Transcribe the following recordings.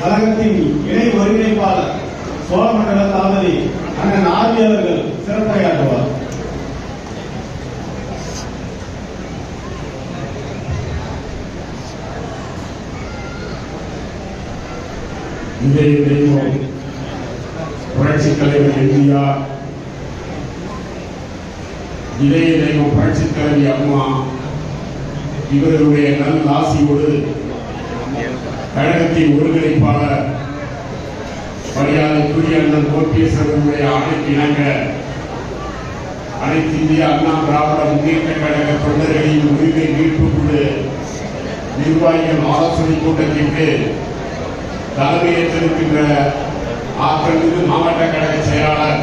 கழகத்தின் இணை ஒருங்கிணைப்பாளர் சோழமண்டல தளபதி அண்ணன் ஆர்வி அவர்கள் சிறப்புரையாற்றுவார். இதை தெய்வம் புரட்சி தலைவர் எம்ஜிஆர் இதய தெய்வம் புரட்சி தலைவி அம்மா இவர்களுடைய நல் ஆசியோடு கழகத்தின் ஒருங்கிணைப்பாளர் மரியாதைக்குரிய அண்ணன் ஓபிஎஸ் அவர்களுடைய ஆணைக்கு இணங்க அனைத்து இந்திய அண்ணா திராவிட முன்னேற்ற கழக தொண்டர்களின் உரிமை மீட்பு குழு நிர்வாகிகள் ஆலோசனை கூட்டத்திற்கு தலைமையேற்றிருக்கின்ற ஆற்றல்மிகு மாவட்ட கழக செயலாளர்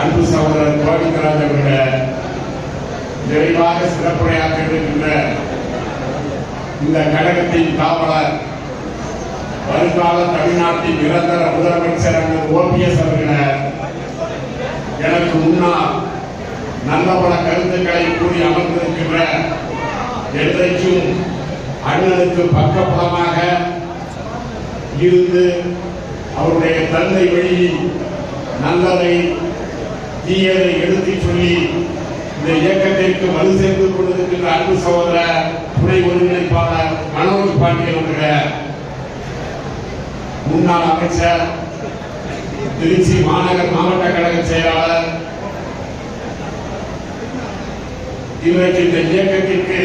அன்பு சகோதரர் கோவிந்தராஜ் அவர்கள நிறைவாக சிறப்புரையாற்ற இருக்கின்ற இந்த கழகத்தின் காவலர் வருங்கால தமிழ்நாட்டின் நிரந்தர முதலமைச்சர் ஓபிஎஸ் அவர்கள எனக்கு முன்னால் நல்ல பல கருத்துக்களை கூறி அமர்ந்திருக்கின்ற என்றைக்கும் அண்ணனுக்கு பக்கபலமாக இருந்து அவருடைய தந்தை வழியில் நல்லதை தீயதை எடுத்துச் சொல்லி இந்த இயக்கத்திற்கு வலு சேர்ந்து கொண்டிருக்கின்ற அன்பு சகோதர துணை ஒருங்கிணைப்பாளர் மனோஜ் பாண்டியன் அவர்கள் முன்னாள் அமைச்சர் திருச்சி மாநகர் மாவட்ட கழக செயலாளர் இன்றைக்கு இந்த இயக்கத்திற்கு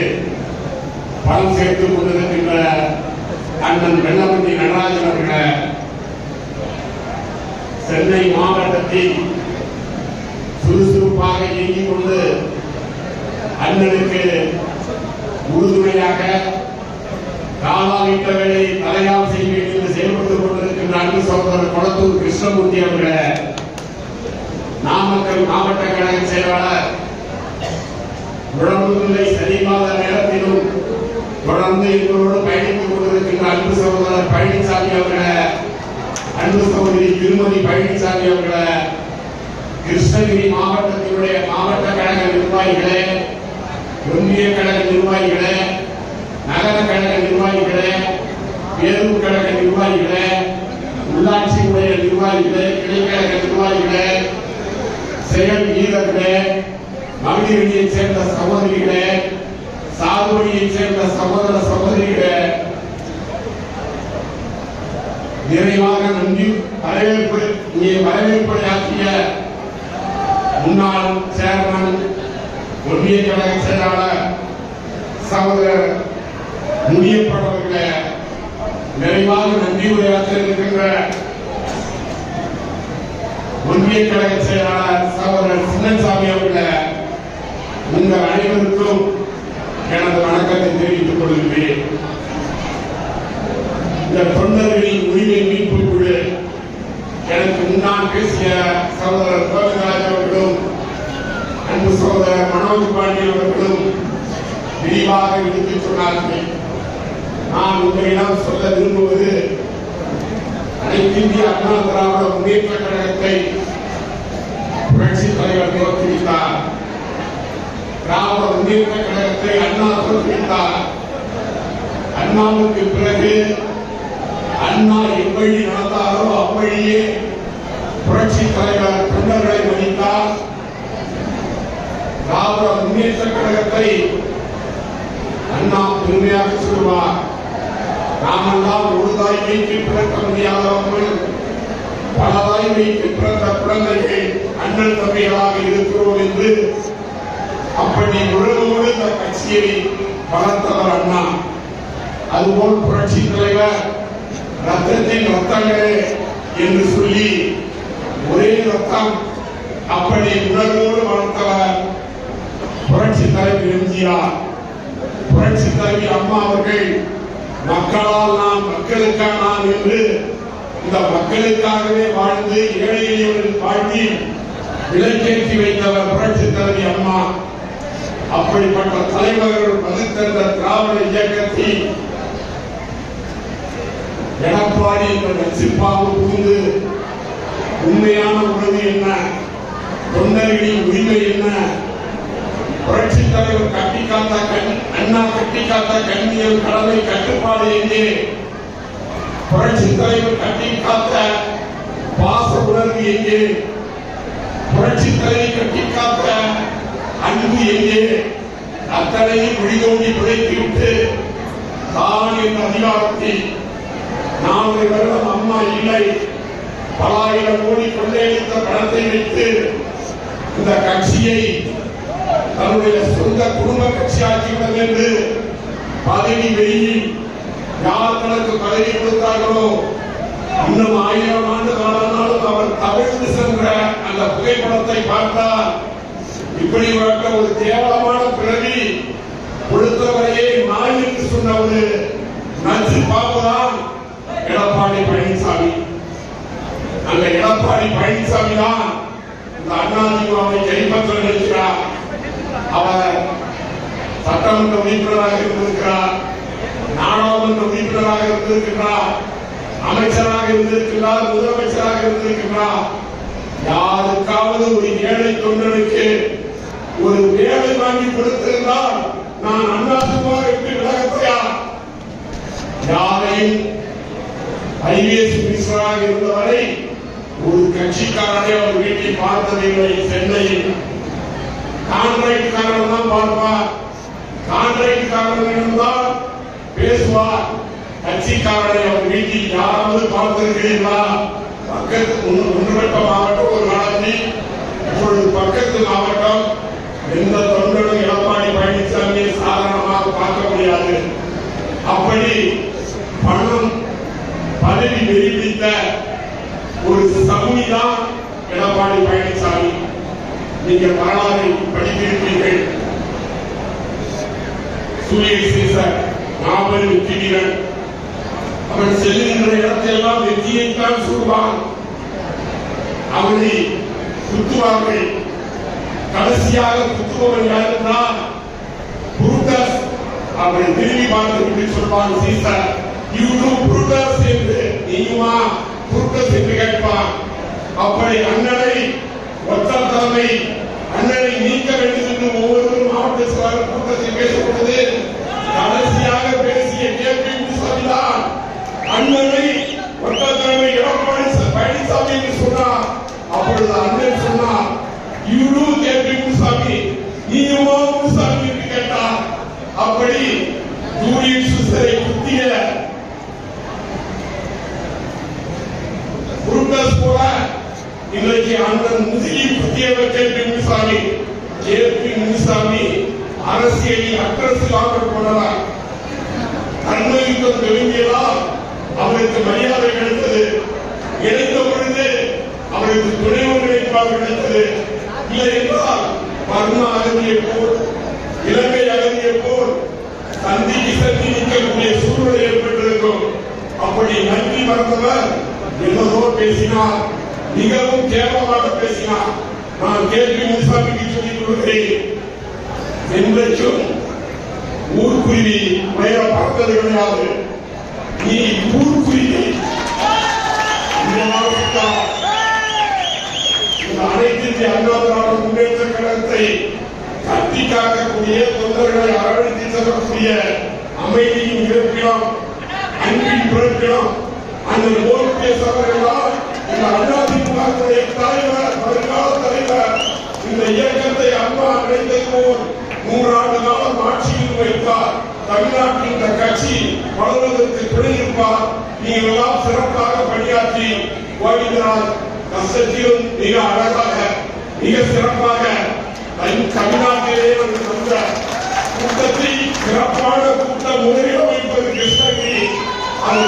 பணம் சேர்த்துக் கொண்டிருக்கின்ற அண்ணன் வெள்ளமண்டி நடராஜன் அவர்கள சென்னை மாவட்டத்தில் சுறுசுறுப்பாக இயங்கிக் கொண்டு அண்ணனுக்கு உறுதுணையாக காலாவிட்ட வேலை தலையால் செய்ய அன்பு சகோதரர் கொளத்தூர் கிருஷ்ணமூர்த்தி அவர்கள நாமக்கல் மாவட்ட கழக செயலாளர் உடம்புநிலை சரிமாத நேரத்திலும் தொடர்ந்து எங்களோடு பயணித்துக் கொண்டிருக்கின்ற அன்பு சகோதரர் பழனிசாமி அவர்கள அன்பு சகோதரி திருமதி பழனிசாமி அவர்கள கிருஷ்ணகிரி மாவட்டத்தினுடைய மாவட்ட கழக நிர்வாகிகளே ஒன்றிய கழக நிர்வாகிகளே நகர கழக நிர்வாகிகளே பேருந்து கழக நிர்வாகிகளே நிர்வாகிகளே கிளைக்கழக நிர்வாகிகளே செயல் வீரர்களே மகளிரணியைச் சேர்ந்த சகோதரிகளே சாகுபடியைச் சேர்ந்த சகோதர சகோதரிகளே நிறைவாக நன்றி. வரவேற்பு இங்கே வரவேற்புரையாற்றிய முன்னாள் சேர்மன் ஒன்றிய கழக செயலாளர் சகோதரர் முடியப்பட்டவர்களே நிறைவாக நன்றி உரையாற்ற இருக்கின்ற ஒன்றிய கழக செயலாளர் சகோதரர் சின்னசாமி அவர்கள உங்கள் அனைவருக்கும் எனது வணக்கத்தை தெரிவித்துக் கொள்கிறேன் இந்த தொண்டர்களின் உரிமை மீட்பு குழு எனக்கு முன்னால் பேசிய சகோதரர் கோவிந்தராஜ் அவர்களும் அன்பு சகோதரர் மனோஜ் பாண்டியன் அவர்களும் விரிவாக எடுத்துச் சொன்னார்கள். நான் உங்களிடம் சொல்ல விரும்புவது அனைத்து இந்திய அண்ணா திராவிட முன்னேற்ற கழகத்தை புரட்சி தலைவர் தோற்றுவித்தார் திராவிட முன்னேற்ற கழகத்தை அண்ணா தோற்றுவித்தார் அண்ணாவுக்கு பிறகு அண்ணா எவ்வழி நடந்தாரோ அவ்வழியே புரட்சி தலைவர் தொண்டர்களை மதித்தார் திராவிட முன்னேற்ற கழகத்தை அண்ணா பெருமையாக சொல்வார் நாமெல்லாம் ஒரு வைத்து பிறக்க முடியாதவர்கள் பல வைத்து பிறந்த குழந்தைகள் அண்ணன் தம்பிகளாக இருக்கிறோம் என்று அப்படி உறவோடு இந்த கட்சியை வளர்த்தவர் அண்ணா. அதுபோல் புரட்சி தலைவர் ரத்தத்தின் ரத்தங்களே என்று சொல்லி ஒரே ரத்தம் அப்படி உணர்வோடு வளர்த்தவர் புரட்சி தலைவர் எம்ஜிஆர். புரட்சி தலைவி அம்மா அவர்கள் மக்களால் நான் மக்களுக்காக நான் என்று இந்த மக்களுக்காகவே வாழ்ந்து ஏழை எளியவர்கள் வாழ்த்தி விலைக்கேற்றி வைத்தவர் புரட்சி தலைவி அம்மா. அப்படிப்பட்ட தலைவர்கள் வகுத்திருந்த திராவிட இயக்கத்தில் எடப்பாடி என்ற நச்சிப்பாவு புகுந்து உண்மையான உறவு என்ன? தொண்டர்களின் உரிமை என்ன? புரட்சி தலைவர் கட்டி காத்த கண் அண்ணா கட்டி காத்த கண்ணியம் கடமை கட்டுப்பாடு எங்கே புரட்சி தலைவர் கட்டி காத்த பாச உணர்வு எங்கே புரட்சி தலைவி கட்டி காத்த அன்பு எங்கே அத்தனையும் குழி தோண்டி விட்டு தான் என்ற அதிகாரத்தை நான்கு வருடம் அம்மா இல்லை. பல ஆயிரம் கோடி கொள்ளையடித்த பணத்தை வைத்து இந்த கட்சியை தன்னுடைய சொந்த குடும்ப கட்சியாக்கிவிடும் என்று பதவி வெளியில் யார் தனக்கு பதவி கொடுத்தார்களோ இன்னும் ஆயிரம் ஆண்டு காலமானாலும் அவர் தவிழ்ந்து சென்ற அந்த புகைப்படத்தை பார்த்தால் இப்படிப்பட்ட ஒரு கேவலமான பிறவி கொடுத்தவரையே நாய் என்று சொன்ன ஒரு நச்சு பாம்புதான் எடப்பாடி பழனிசாமி. அந்த எடப்பாடி பழனிசாமி தான் இந்த அண்ணாதிமுகவை கைப்பற்ற நினைக்கிறார் அவர் சட்டமன்ற உறுப்பினராக இருந்திருக்கிறார் நாடாளுமன்ற உறுப்பினராக இருந்திருக்கிறார் அமைச்சராக இருந்திருக்கிறார் முதலமைச்சராக இருந்திருக்கிறார். யாருக்காவது ஒரு ஏழை தொண்டனுக்கு ஒரு வேலை வாங்கி கொடுத்திருந்தால் நான் அண்ணாதிமுக விட்டு விலகத்தையா யாரையும் ஐஏஎஸ் மினிஸ்டராக இருந்தவரை ஒரு கட்சிக்காரனை அவர் வீட்டில் பார்த்ததில்லை சென்னையில் கான்ட்ராக்ட்காரன் தான் பார்ப்பார். கான்ட்ராக்ட்காரன் தான் பேசுவார். கட்சிக்காரனை அவர் வீட்டில் யாராவது பார்த்திருக்கிறீர்களா? பக்கத்து ஒன்று- ஒன்றுபட்ட மாவட்டம் ஒரு நாள் இப்பொழுது பக்கத்து மாவட்டம் எந்த தொண்டனும் எடப்பாடி பழனிசாமியை சாதாரணமாக பார்க்க முடியாது அப்படி பணம் பதவி வெறிபிடித்த ஒரு சமூகிதான் எடப்பாடி பழனிசாமி நீங்கள் வரலாறை படித்திருப்பீர்கள் சூரியன் சீசர் மாபெரும் வெற்றி வீரன் அவன் செல்லுகின்ற இடத்தையெல்லாம் வெற்றியைத்தான் சொல்வான் அவனை குத்துவார்கள். கடைசியாக குத்துபவன் யாருன்னா புருட்டஸ் அவனை திரும்பி பார்த்து விட்டு சொல்வான் சீசர் யூடு புருட்டஸ் என்று நீயுமா புருட்டஸ் என்று கேட்பான் அப்படி அண்ணனை ஒத்த தலைமை அண்ணனை நீக்க வேண்டும் என்று ஒவ்வொரு மாவட்ட செயலாளர் கூட்டத்தில் பேசப்பட்டது. கடைசியாக பேசிய கேபி முனுசாமிதான் அண்ணனை ஒத்த தலைமை எடப்பாடி பழனிசாமி என்று சொன்னார் அப்பொழுது அண்ணன் சொன்னார் யூடு கேபி முனுசாமி நீயுமா முனுசாமி என்று கேட்டார் அப்படி ஜூலியன் சுசரை குத்திய போல இன்றைக்கு அண்ணன் முதுகி குத்தியவர் K P Munusamy K P Munusamy அரசியலில் அக்கரசில் ஆக்கப்படலாம் யுத்தம் விரும்பியதால் அவருக்கு மரியாதை கிடைத்தது. இணைந்த அவர்களுக்கு அவருக்கு துணை ஒருங்கிணைப்பாக கிடைத்தது இல்லை என்றால் பர்மா அகதிய போர் இலங்கை அகதிய போர் சந்திக்கு சந்தி நிற்கக்கூடிய சூழ்நிலை ஏற்பட்டிருக்கும். அப்படி நன்றி மறந்தவர் என்னதோ பேசினார் மிகவும் கேவலமாக பேசினார். நான் கேள்வி முன்சாமிக்கு சொல்லிக் கொள்கிறேன். என்றைக்கும் ஊர்குருவி உயர பார்த்தது கிடையாது நீ ஊர்குருவி இந்த மாவட்டத்தில் இந்த அனைத்து இந்திய அண்ணா திராவிட முன்னேற்ற கழகத்தை கட்டி காக்கக்கூடிய தொண்டர்களை அரவணைத்து செல்லக்கூடிய அமைதியின் இருப்பிடம் அன்பின் பிறப்பிடம் அந்த ஓபிஎஸ் அவர்களால் இந்த அதிமுகவுடைய தலைவர் வருங்கால தலைவர் இந்த இயக்கத்தை அண்ணா நினைத்தது போல் நூறாண்டு காலம் ஆட்சியில் வைத்தார். தமிழ்நாட்டில் இந்த கட்சி வளர்வதற்கு துணை இருப்பார் நீங்கள் எல்லாம் சிறப்பாக பணியாற்றி கோவிந்தராஜ் கஷ்டத்திலும் மிக அழகாக மிக சிறப்பாக தமிழ்நாட்டிலே வந்து வந்த கூட்டத்தை சிறப்பான கூட்டம் முதலில் வைப்பது கிருஷ்ணகிரி அது